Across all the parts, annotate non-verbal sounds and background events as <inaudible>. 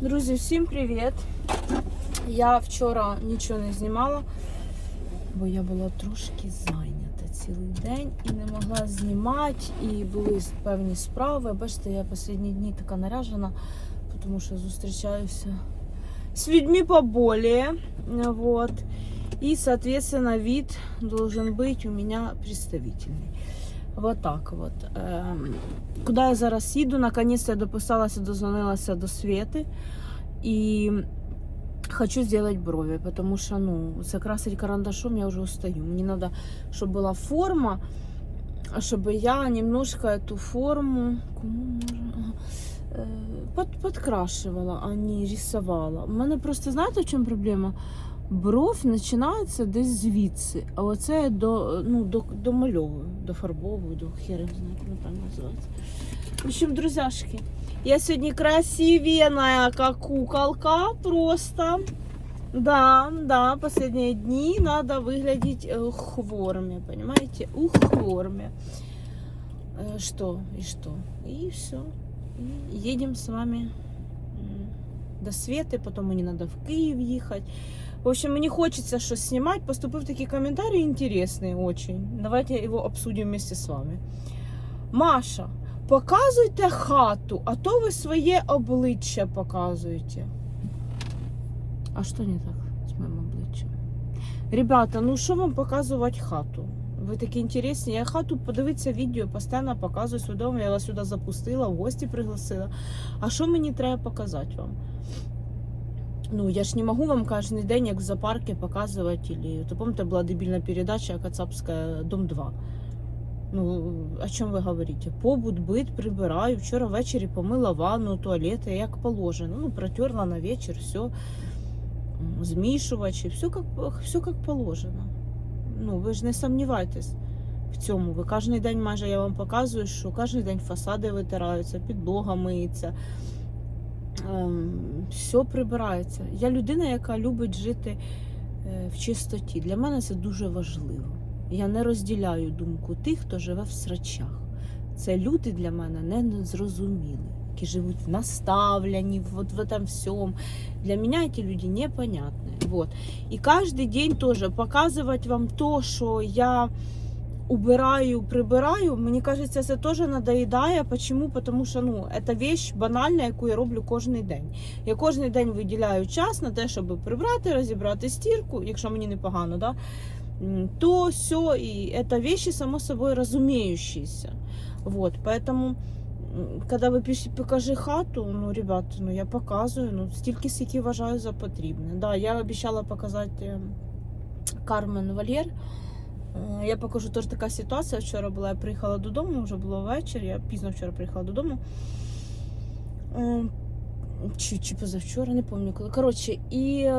Друзі, всім привіт! Я вчора нічого не знімала, бо я була трошки зайнята цілий день і не могла знімати, і були певні справи. Бачите, я останні дні така наряжена, тому що зустрічаюся з людьми поболее. Вот. И, соответственно, вид должен быть у меня представительный. Вот так вот. Ем, Куди я зараз їду? Наконец-то я дописалася, дозвонилася до Свети. І хочу сделать брови, потому что, ну, закрасить карандашом я уже устаю. Мне надо, чтобы была форма, чтобы я немножко эту форму кому можно, ага, е, под, подкрашивала, а не рисовала. У мене просто, знаєте, в чому проблема? Бров починається десь звідси, а оце я до, ну, до, домальовую, дофарбовую, до хера, не знаю, як воно правильно називається. В общем, друзяшки, я сегодня красивенная, как куколка, просто. Да, да, последние дни надо выглядеть э, в форме, понимаете? Ух, в форме. Э, Что и что. И все. И едем с вами м, до Светы, потом мне надо в Киев ехать. В общем, мне хочется что снимать. Поступил такие комментарии интересные очень. Давайте его обсудим вместе с вами. Маша, Показуйте хату, а то ви своє обличчя показуєте. А що не так з моїм обличчям? Ребята, ну що вам показувати хату? Ви такі інтересні. Я хату подивитися відео, постійно показую свій дом. Я вас сюди запустила, в гості пригласила. А що мені треба показати вам? Ну, я ж не можу вам кожен день, як в зоопарку, показувати. Или... То пам'ятаєте, була дебільна передача Кацапська Дом 2. Ну, о чому ви говорите? Побут, бит, прибираю. Вчора ввечері помила ванну, туалет, як положено. Ну, протерла на вечір, все. Змішувачі, все як, все як положено. Ну, ви ж не сумнівайтесь в цьому. Ви кожен день майже я вам показую, що кожен день фасади витираються, підлога миється. Ем, все прибирається. Я людина, яка любить жити е, в чистоті. Для мене це дуже важливо. Я не розділяю думку тих, хто живе в срачах. Це люди для мене не незрозумілі, які живуть в наставленні, вот в этом всем. Для меня эти люди непонятные. Вот. И каждый день тоже показывать вам то, що я убираю, прибираю, мені кажеться, це теж надоїдає. Почему? Потому що ну, це вещь банальна, яку я роблю кожен день. Я кожен день виділяю час на те, щоб прибрати, розібрати стірку, якщо мені непогано, да? м, то все, и это вещи само собой разумеющиеся. Вот, поэтому, когда ви пишете покажи хату, ну, ребят, ну я показую, ну, стільки, скільки вважаю за потрібне. Да, я обіцяла показати Кармен Вальєр. Е, Я покажу теж така ситуація. Вчора була, я приїхала додому, вже було вечір, я пізно вчора приїхала додому. Чи, чи позавчора, не пам'ятаю коли. Коротше, і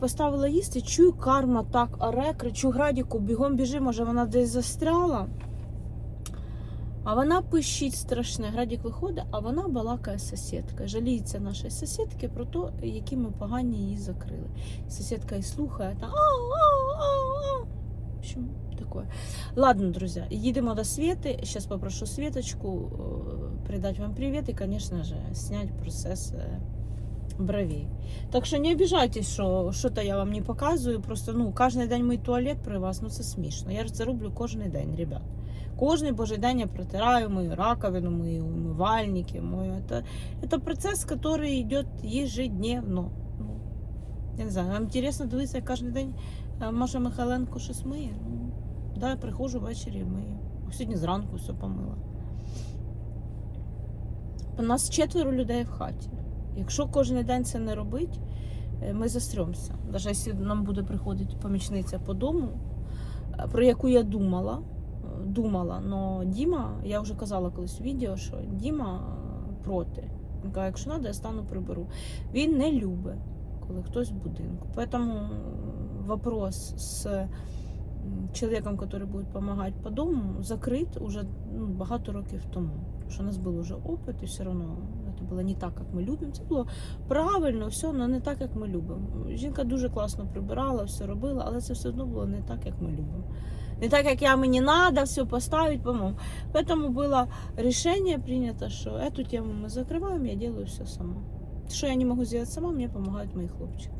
поставила їсти, чую, карма так оре, кричу Градіку, бігом біжи, може вона десь застряла. А вона пищить страшне. Градік виходить, а вона балакає з сусідкою. Жаліється нашої сусідки про те, які ми погані її закрили. Сусідка і слухає та а-а-а-а. В общем, такое. Ладно, друзья, едем до Светы. Сейчас попрошу Светочку э, передать вам привет и, конечно же, снять процесс э, бровей. Так що не обіжайтесь, що що-то я вам не показую. Просто ну, кожен день мий туалет при вас, ну це смішно. Я ж це роблю кожен день, ребят. Кожний божий день я протираю мою раковину, мою умывальники, мою. Это, это процесс, который идет ежедневно. Ну, я не знаю, вам интересно дивитися кожен день е, Маша Михайленко щось миє. Ну, да, я приходжу ввечері мию. Сьогодні зранку все помила. У нас четверо людей в хаті. Якщо кожен день це не робить, е, ми застрьомся. Навіть якщо нам буде приходити помічниця по дому, е, про яку я думала, е, думала, но Діма, я вже казала колись у відео, що Діма е, проти. Він якщо треба, я стану приберу. Він не любить, коли хтось в будинку. Тому вопрос з чоловіком, який буде допомагати по дому, закрит уже ну, багато років тому. Тому що у нас був вже опит, і все одно це було не так, як ми любимо. Це було правильно, все, але не так, як ми любимо. Жінка дуже класно прибирала, все робила, але це все одно було не так, як ми любимо Не так, як я мені треба все поставити, по-моєму. Поэтому было решение принято, что эту тему мы закрываем, я делаю все сама. Что я не могу сделать сама, мне помогают мои хлопчики.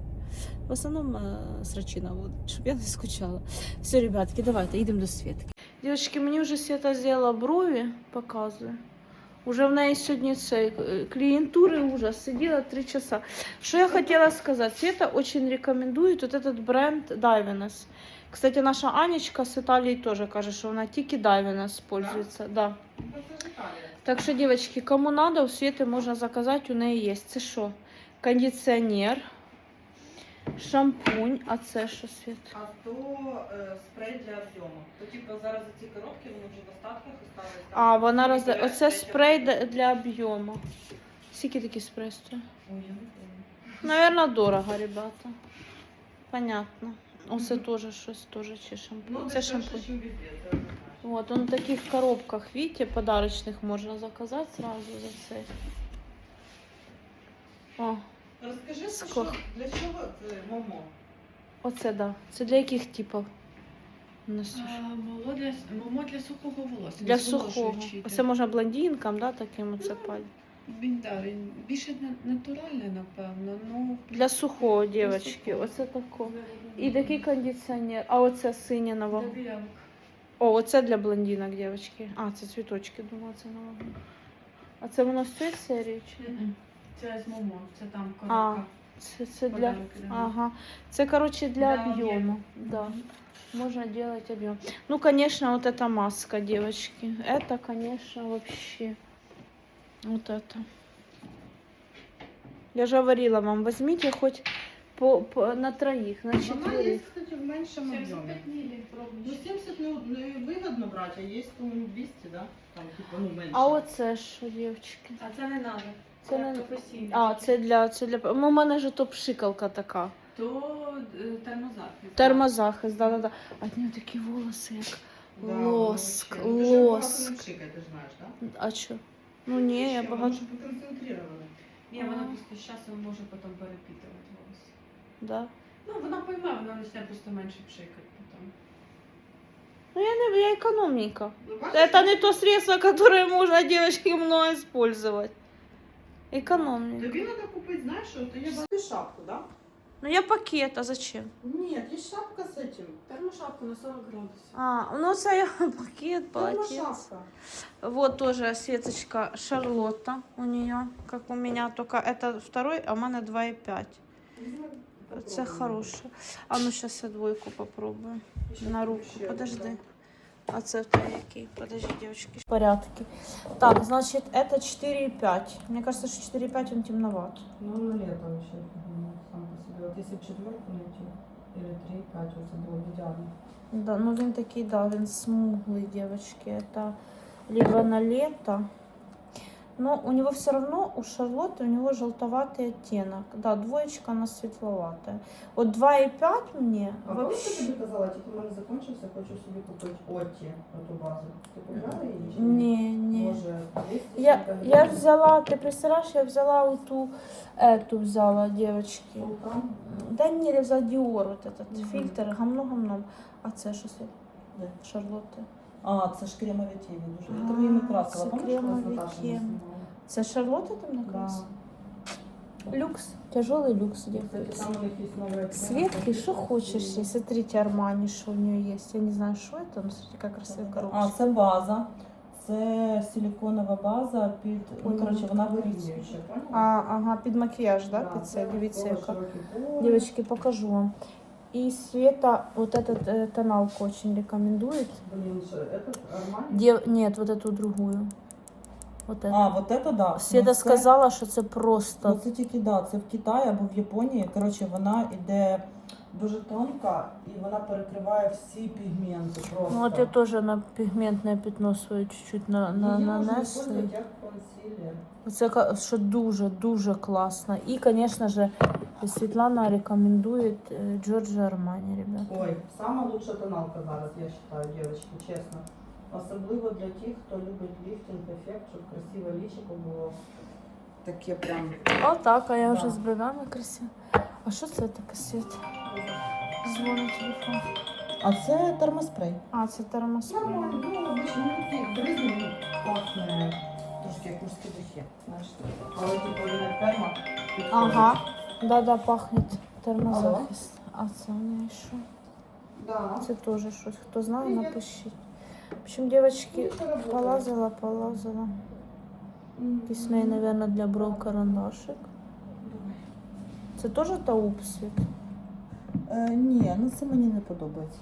В основном э, срачи наводят, чтобы я не скучала. Все, ребятки, давайте, идем до Светки. Девочки, мені вже Света сделала брові, показую. Уже в неї сьогодні цей е, клієнтури ужас. Сиділа три часа. Що я хотіла сказати? Света очень рекомендує вот этот бренд Divinus. Кстати, наша Анечка з Італії теж каже, що вона тільки Divinus пользується. Да? Так що, девочки, кому надо, у Свети можна заказати, у неї є. Це що? Кондиціонер, шампунь, а це що, Свет? А то е, спрей для об'єму. То типу зараз ці коробки вони вже в остатках остались. там. А, вона Тільки розда... Оце третя спрей для- для об'єму. Скільки такий спрей стоїть? Ой, я не помню. Наверное, дорого, ребята. Понятно. Оце теж щось, теж чи шампунь. Ну, це шампунь. це. Вот, он в таких коробках, видите, подарочных можно заказать сразу за це. О, Розкажи, це що, для чого це момо? оце да. Це для яких типів? Носиш? Моло для, момо для сухого волосся. Для сухого. так. можна блондинкам, да, таким оце паль Він, да, він більше на- натуральне, напевно. Ну, Для сухого, дівчатки. сухого. Оце тако. І такий кондиціонер. А оце синя Для нова. білявок. О, оце для блондинок, дівчатки. А, це цвіточки, думала, це нова. А це воно з цієї серії чи? ні? Мгм. Це з момо, це там А, коробка. Це, це для. Подарунки, да. Ага. Це, короче, для, Для объема. объема. Да. Можно делать объем. Ну, конечно, вот эта маска, девочки. Это, конечно, вообще. Вот это. Я же говорила вам, возьмите хоть по, по- на троих, на Вона є, четверых. кстати, в меншому об'ємі. 75 мілі Ну, пробнички. 70 не, не вигідно брати, а є, по-моєму, 200, да? Там, типу, ну, менше. А оце що, дівчатки? А це не треба. Це Це не- професійне. А, це для, це для... Ну, у мене ж то пшикалка така. То е, термозахист. Термозахист, да-да-да. А в нього такі волоси, як Да, лоск, вообще. Дуже багато лоск. не пшикає, ти ж знаєш, да? А що? Ну ні, я Ще, багато. воно ж концентроване. Ні, вона просто з часом може потім перепітувати волосся. Да. Ну, вона пойме, вона почне просто менше пшикати потім. Ну я не я экономненько. Ну, бачиш, Это не то средство, которое можно девочки много использовать. Экономненько. Тобі треба купити, знаєш, що ти є бачиш шапку, да? Ну я пакет, а зачем? Ні, є шапка з цим. Термошапку на 40 градусів. А, ну це я пакет, полотенце. шапка. Вот тоже Светочка Шарлотта у нее, как у меня, только это второй, а у меня 2,5. Це хороше. А ну сейчас я двойку попробую. На руку, подожди. А це в тебе який? Подожди, девочки. В порядке. Так, значит, это 4,5. Мне кажется, что 4,5 он темноват. Ну, на лето 2004 літі. Или 3, 5, це було ідеально. Да, ну він такий, да, він смуглий, дівчатки. Це либо на лето. Но у него все равно, у Шарлотты, у него желтоватый оттенок. Да, двоечка, она светловатая. Вот 2,5 мне А коли вообще... ти тобі казала, тільки в мене закінчився, хочу собі купити Оті, оту базу. Ти купляла її? чи Не, не. Може, 200 Я, скільки я гривень? взяла, ты представляешь, я взяла вот ту, эту взяла, девочки. Султан? Да не, я взяла Dior, вот этот Мгм. фильтр, гамно-гамном. А це що це? Де? Шарлотти. А, це ж кремові тіві дуже. Я А, тобі її красила, це пам'ятаєш, коли з кремові Наташею теми. знімала? Це Шарлотта там Да. накрасила? Люкс. Тяжелый люкс, Кстати, девочки. там у них є нові Светки, что хочешь есть. Смотрите, Армани, что у нее есть. Я не знаю, что это, но смотрите, как красивая коробка. А, це база. Це силіконова база під. Ну, Ой, коротше, вона вирівнююча, вирівнююча. поняла? А, ага, під макияж, да, Да, під це, це дивіться, такого яка. широкий пол. Девочки, покажу вам. И Света вот этот э, тоналку очень рекомендует. Блін, що, этот Армани? Дев... Нет, вот эту другую. Вот эту. А, от це да. Света Ну, це- сказала, що це Ну, просто. це тільки да, це в Китаї або в Японії. Коротше, вона іде дуже тонка і вона перекриває всі пігменти просто. Ну, вот я тоже на пігментне пятно своє чуть-чуть на, на, Її можна нанесла. використовувати як консилер. Це ка- що дуже дуже класно. І, звісно ж, Світлана рекомендує е, Джорджо Армані, ребята. Ой, сама лучша тоналка зараз, я вважаю, дівчатки, чесно. Особливо для тих, хто любить ліфтинг ефект, щоб красиве лічико було таке прям. Отак, а я Да. вже з бровями красиво. А що це таке світ? Дзвонить телефон. А це термоспрей. А, це термоспрей. Нормально, ну, обично, ну, ці бризні класне, трошки як мужські духи, знаєш. Але типу він як термо. Ага. Да-да, пахнет термозахист. А це у неї що? Да. Це теж щось. Хто знає, напишіть. В общем, девочки, полазала, полазала. полазила, полазила. Якийсь в для бров карандашик. Це теж таупсвіт? Е, ні, ну це мені не подобається.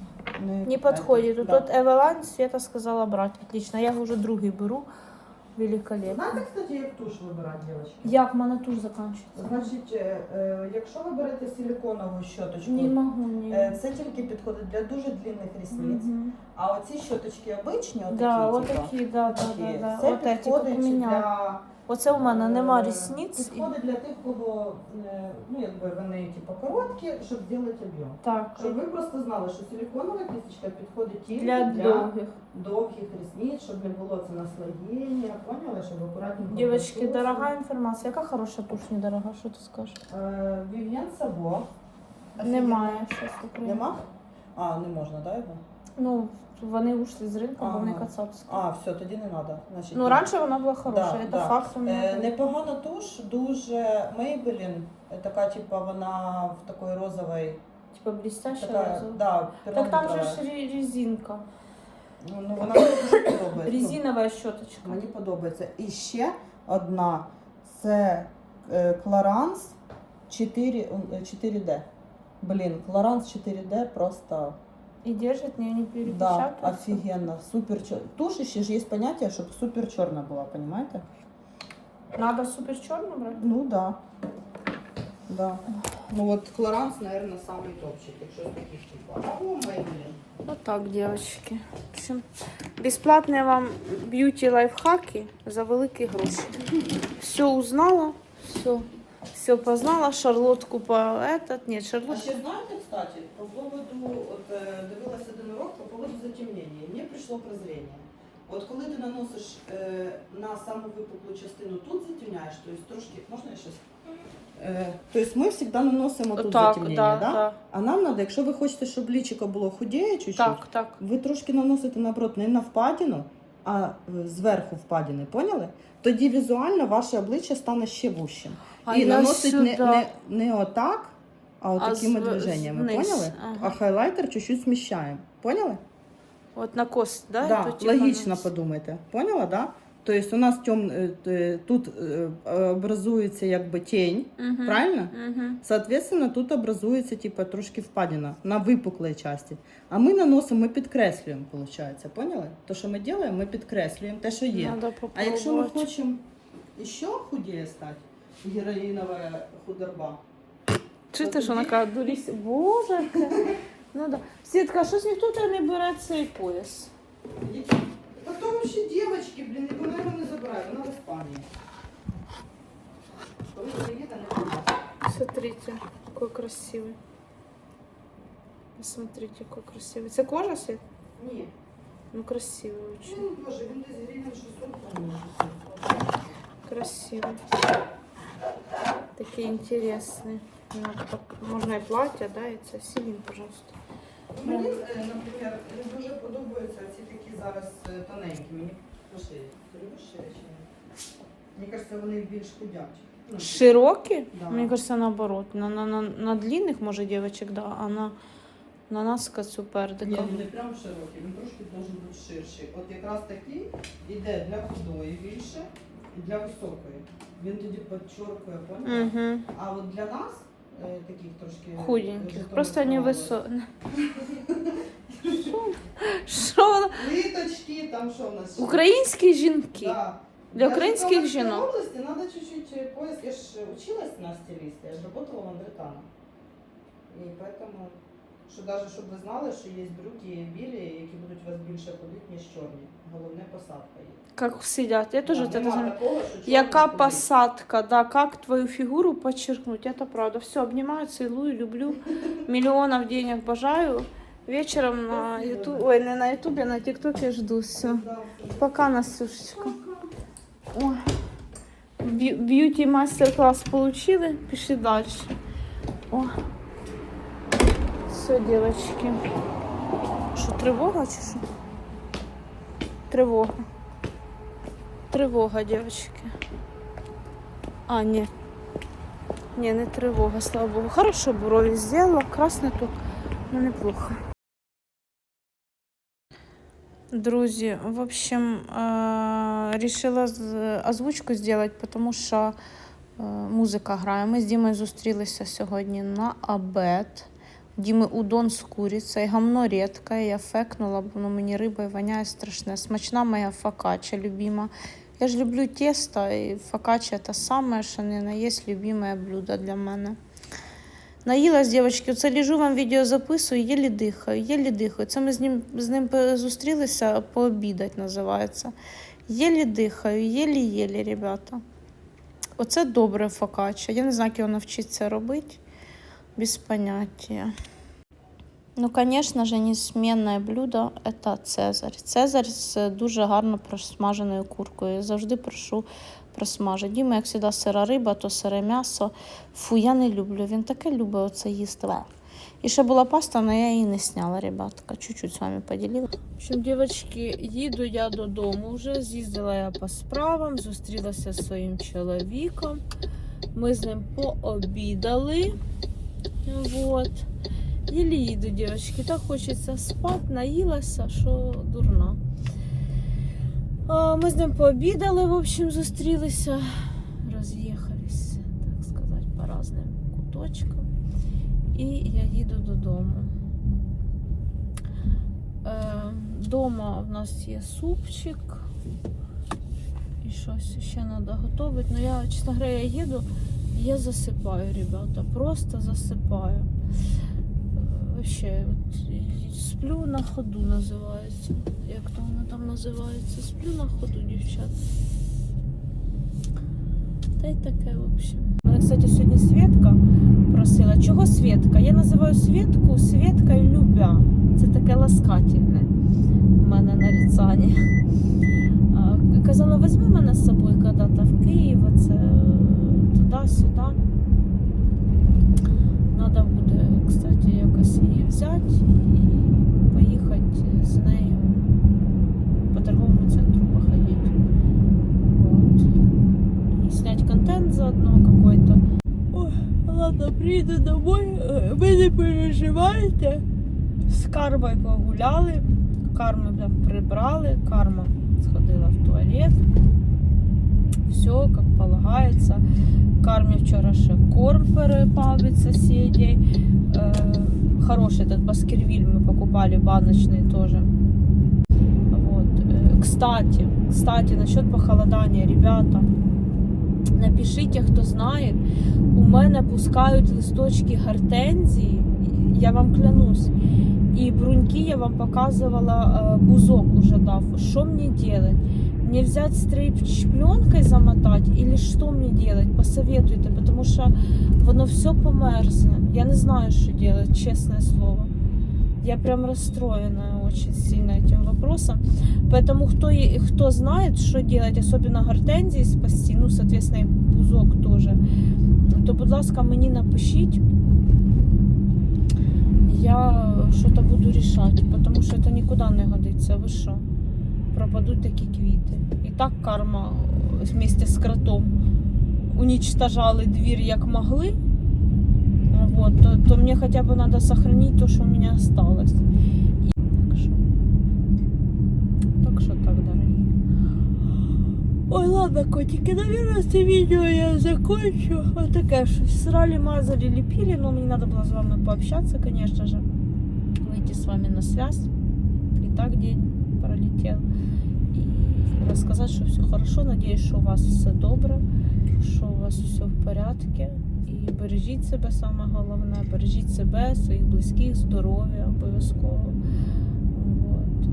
Не не підходить. Тут Да. Евелайн Света сказала брати. Отлично. Я вже другий беру. Великолепно. Знаєте, кстати, як туш вибирати, дівчатки? Як в мене туш закінчується? Значить, е, е, якщо ви берете силиконову щоточку, Не можу, ні. е, це тільки підходить для дуже длинних рісниць. Мгм. А оці щоточки обичні, отакі, Да, типа, да, да, такі, да, да. це От ці, як підходить для Оце у мене нема Е, рісниць. Підходить для тих, кого е, ну, якби вони типу, короткі, щоб зробити об'єм. Так, Щоб ви просто знали, що силиконова кісточка підходить тільки для для, довгих. довгих рісниць, щоб не було це наслоєння, поняли, щоб акуратненько. Дівчатки, дорога інформація. Яка хороша туш, недорога, що ти скажеш? Е, Вів'єн Саво. Немає щось такого. Нема? А, не можна, да, його? Ну, вони ушли з ринку, бо вони кацапські. А, все, тоді не треба. Значить, Ну, ні. раніше вона була хороша, Да, це да. факт у Е, непогана туш, дуже Maybelline, е, така, типу, вона в такої розовій, Типа блістяща така, розова. да, Так там же ж ре- резинка. Ну, ну, вона мені дуже подобається. Резинова щоточка. Мені подобається. І ще одна це е, Clarins 4, е, 4D. Блін, Clarins 4D просто І держить, не, не да, перепечатується. офігенно. Супер чор... Туш ще ж є поняття, щоб супер чорна була, розумієте? Надо супер чорну брати? Ну да. Да. Ну от Clarins, наверное, самый топчик, якщо таких Maybelline. Вот так, девочки. В общем, бесплатные вам бьюти лайфхаки за великі гроші. Все узнала, все, все познала, шарлотку по этот, нет, А шарлотку. ще знаєте, кстати, по поводу, от е, дивилася один урок по поводу затемнення. Мені прийшло прозріння. От коли ти наносиш е, на саму випуклу частину, тут затемняєш, тобто трошки, можна я щось? Е, тобто ми завжди наносимо тут Так, затемнення, да, да? да. А нам треба, якщо ви хочете, щоб лічико було худіє чуть-чуть, Так, так. ви трошки наносите наоборот не на впадину, а е, зверху впадини, поняли? Тоді візуально ваше обличчя стане ще вущим. А і я наносить не, не, не отак, а от А такими з- движеннями. вниз, Поняли? ага. А хайлайтер чуть-чуть сміщаємо. Поняли? Вот на кост, да? Да, типа логічно подумайте. Поняла, да? Тобто у нас тем, е, е, тут е, образується якби тінь, Мгм. правильно? Мгм. Соответственно, тут образується типа трошки впадина на випуклій часті. А ми наносимо, ми підкреслюємо, виходить. Поняли? То, що ми робимо, ми підкреслюємо те, що є. Надо А якщо ми хочемо ще худіє стати, героїнова худорба, Чи ти що така дурість? Боже. яке. Ну да. Світка, а щось ніхто тебе не бере цей пояс. Та то вообще девочки, блін, ніхто його не забирає, вона в Іспанії. Коли приїде, не буде. Смотрите, какой красивый. Посмотрите, какой красивый. Це кожа, Свет? Ні. Ну, красивый очень. Ну, боже, він десь гривень 600, по-моєму. Красивый. Такие интересные. Ну, Можно и платье, да, и це силин, пожалуйста. Мені, е, наприклад, не дуже подобаються ці такі зараз е, тоненькі. Мені ні? Мені кажеться, вони більш худячі. Ну, Широкие? Да. Мне кажется, наоборот. На, на, на, на длинных, может, девочек, да, а на, на нас супер. Ні, він не прям широкий, він трошки має бути ширший. От якраз такий іде для худої більше для високої. Він тоді підчоркує, поняла? Угу. А от для нас, е, таких трошки Худеньких. житомирського Просто не голосу, высокие. <laughs> Що вона? Плиточки, там що в нас? ще? Українські жінки. Да. Для українських Житомирской жінок. области надо чуть-чуть э, поиск. Я ж училась на стилиста, я же работала в Андретана. І поэтому, що даже, щоб ви знали, що є брюки білі, які будуть у вас більше ходити, ніж чорні. Головне посадка є. Как сидят. Я тоже это знаю. Яка посадка, да, как твою фигуру подчеркнуть, это правда. Все, обнимаю, целую, люблю. Миллионов денег обожаю. Вечером на. YouTube, ой, не на ютубе, а на тиктоке жду все. Пока, Насюшечка. Ой. Бьюти мастер-класс получили, пішли дальше. О. Все, девочки. Що, тривога чи що? Тривога. Тривога, девочки. А, ні. Ні, не тривога, слава Богу. Хорошо брові зробила, красно тут, ну неплохо. Друзі, в общем, решила з- озвучку зробити, тому що музика грає. Ми з Дімою зустрілися сьогодні на обед. Діми удон з курицею, гамно рідке, я фекнула, бо воно мені рибою воняє страшне. Смачна моя фокачча любима. Я ж люблю тесто, і фокачча те саме, що не на любиме блюдо для мене. Наїлась, дівчатки, оце ліжу вам відео записую, єлі дихаю, єлі дихаю. Це ми з ним, з ним зустрілися пообідать, називається. Єлі дихаю, єлі-єлі, ребята. Оце добре фокачча. Я не знаю, як його навчитися робити. Без поняття. Ну, звісно ж, несменне блюдо це Цезарь. Цезарь з дуже гарно просмаженою куркою. Я завжди прошу просмажити. Діма, як завжди, сира риба, то сире м'ясо. Фу, я не люблю. Він таке любить оце їсти. І ще була паста, але я її не сняла, ребятка. Чуть-чуть з вами поділила. В общем, дівчатки, їду я додому вже. З'їздила я по справам, зустрілася зі своїм чоловіком. Ми з ним пообідали. Вот. Єлі їду, дівчатки. Так хочеться спати, наїлася, що дурна. А, Ми з ним пообідали, в общем, зустрілися, роз'їхались, так сказати, по різним куточкам. І я їду додому. Е, Дома в нас є супчик. І щось ще треба готувати. Ну я, чесно говоря, я їду, я засипаю, ребята. Просто засипаю. Е, Вообще, от, сплю на ходу називається. Як то воно там називається? Сплю на ходу, дівчат. Та й таке, в общем. Мене, кстати, сьогодні Свєтка просила. Чого Свєтка? Я називаю Свєтку Свєткою Любя. Це таке ласкательне в мене на ліцані. А, Казала, візьми мене з собою коли-то в Київ, це туди-сюди. Надо буде, кстати, якось її взяти і поїхати з нею по торговому центру походити. Вот. И снять контент заодно какой-то. Ой, ладно, приеду домой. Ви не переживайте. З кармою погуляли, карму прибрали, карма сходила в туалет Все, як полагається. Кармі вчора ще корм перепав від сусідей. Э, хороший этот баскервиль мы покупали, баночный тоже. Вот. Э, Кстати, кстати, насчет похолодания, ребята, напишите, хто знає, у мене пускають листочки гортензії, я вам клянусь. І бруньки я вам показувала, е, бузок уже дав. Що мені делать? Мне взять стрейч пленкой замотать или что мне делать? Посоветуйте, потому что воно все померзне. Я не знаю, что делать, честное слово. Я прям расстроена очень сильно этим вопросом. Поэтому кто, и- кто знает, что делать, особенно гортензии спасти, ну, соответственно, и бузок тоже, то, будь ласка, мені напишіть. Я что-то буду решать, потому что это никуда не годится. Ви що? Пропадуть такі квіти. І так карма вместе з кротом уничтожали двір як могли. Вот, то, то мне хотя бы надо сохранить то, что у меня осталось. И- Так что, так что так, дорогие. Ой, ладно, котики, наверное, это видео я закончу. Вот такая что срали, мазали, лепили, но мне надо было с вами пообщаться, конечно же. Выйти с вами на связь. И так день пролетел. И рассказать, что все хорошо. Надеюсь, что у вас все добре, що у вас все в порядку. І бережіть себе саме головне, бережіть себе, своїх близьких, здоров'я обов'язково.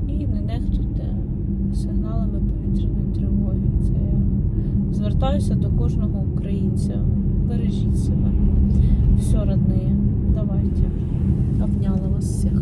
І не нехтуйте сигналами повітряної тривоги. Це я звертаюся до кожного українця. Бережіть себе. Все, родные, давайте. Обняла вас всіх.